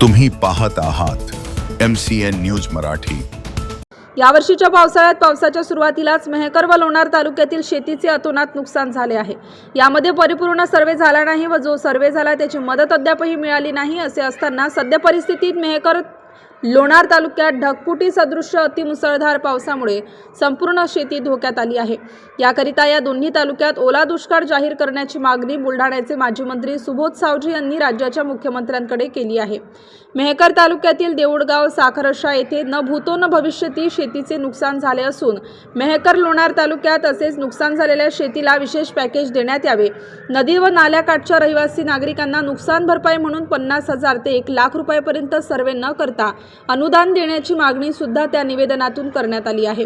तुम्ही पाहत आहात M C N news Marathi. यावर्षीच्या पावसाळ्यात पावसाच्या सुरुवातीलाच मेहकर व लोणार तालुक्यातील शेतीचे अतोनात नुकसान झाले आहे. यामध्ये परिपूर्ण सर्वे झाला नाही व जो सर्वे झाला त्याची मदत अद्यापही मिळाली नाही असे असताना सध्या परिस्थितीत मेहकर लोणार तालुक्यात ढगफुटी सदृश्य अतिमुसळधार पावसामुळे संपूर्ण शेती धोक्यात आली आहे. याकरिता या दोन्ही तालुक्यात ओला दुष्काळ जाहीर करण्याची मागणी बुलढाण्याचे माजी मंत्री सुबोध सावजी यांनी राज्याच्या मुख्यमंत्र्यांकडे केली आहे. मेहकर तालुक्यातील देऊळगाव साखरशा येथे न भूतो न भविष्यती शेतीचे नुकसान झाले असून मेहकर लोणार तालुक्यात असेच नुकसान झालेल्या शेतीला विशेष पॅकेज देण्यात यावे. नदी व नाल्याकाठच्या रहिवासी नागरिकांना नुकसान भरपाई म्हणून पन्नास हजार ते एक लाख रुपयापर्यंत सर्वे न करता अनुदान देण्याची मागणी सुद्धा त्या निवेदनातून करण्यात आली आहे.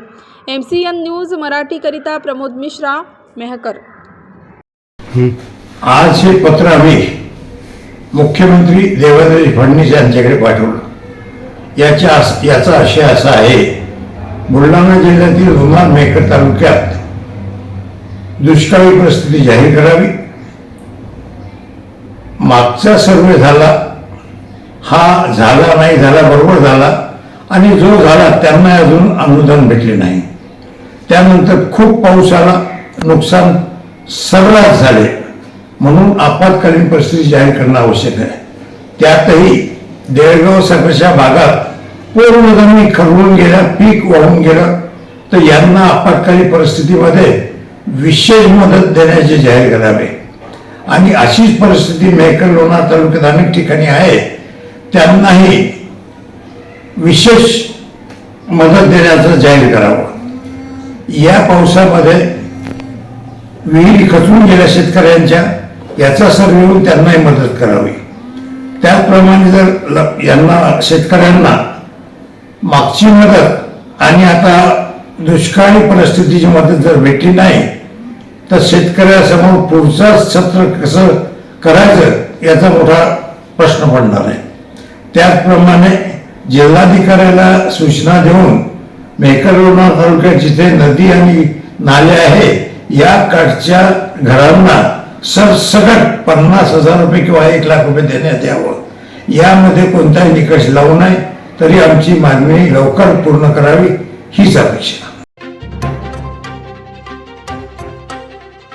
एम सी एन न्यूज मराठीकरिता प्रमोद मिश्रा मेहकर. आज हे पत्र आम्ही मुख्यमंत्री देवेंद्र फडणवीस यांच्याकडे पाठवलं. याच्या याचा आशय असा आहे बुलढाणा जिल्ह्यातील लोणार मेहकर तालुक्यात दुष्काळी परिस्थिती जाहीर करावी. मागचा सर्वे झाला हा झाला नाही झाला बरोबर झाला. आणि जो झाला त्यांना अजून अनुदान भेटले नाही. त्यानंतर खूप पाऊस आला नुकसान सर्रास झाले. म्हणून आपत्कालीन परिस्थिती जाहीर करणं आवश्यक आहे. त्यातही देळगाव साखरच्या भागात पूर्ण जमीन खरवून गेल्या पीक वाहून गेलं. तर यांना आपत्कालीन परिस्थितीमध्ये विशेष मदत देण्याचे जाहीर करावे. आणि अशीच परिस्थिती मेहकर लोणार तालुक्यात अनेक ठिकाणी आहे. त्यांनाही विशेष मदत देण्याचं जाहीर करावं. या पावसामध्ये विहिरी खचून गेल्या शेतकऱ्यांच्या याचा सर्वे होऊन त्यांनाही मदत करावी. त्याचप्रमाणे जर ल- यांना शेतकऱ्यांना मागची मदत आणि आता दुष्काळी परिस्थितीची मदत जर भेटली नाही तर शेतकऱ्यासमोर पुढचं सत्र कसं करायचं याचा मोठा प्रश्न पडणार आहे. त्याचप्रमाणे जिल्हाधिकाऱ्याला सूचना देऊन मेहकरलोणा तालुक्यात जिथे नदी आणि नाले आहे या काठच्या घरांना सरसकट पन्नास हजार रुपये किंवा एक लाख रुपये देण्यात यावं. यामध्ये कोणताही निकष लावू नये तरी आमची मागणी लवकर पूर्ण करावी हीच अपेक्षा.